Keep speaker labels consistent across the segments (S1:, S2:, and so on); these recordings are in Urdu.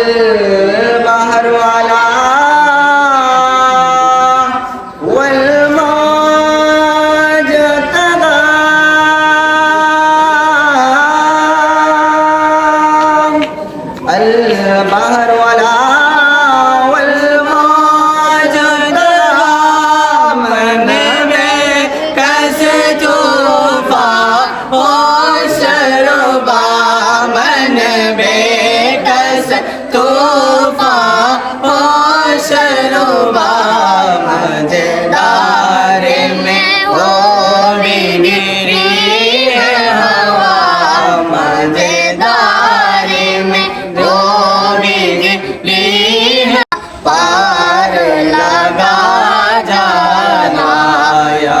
S1: البحر على
S2: شروبا
S1: مجھے میں
S2: گو گری ہا
S1: مجارے
S2: میں گوبین پار لگا جا
S1: روایا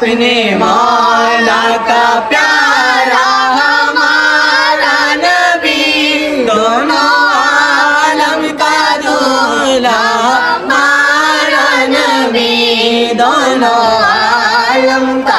S1: اپنے مولا کا
S2: پیارا ہمارا نبی
S1: دونوں
S2: عالم کا دولا ہمارا نبی دونوں عالم
S1: کا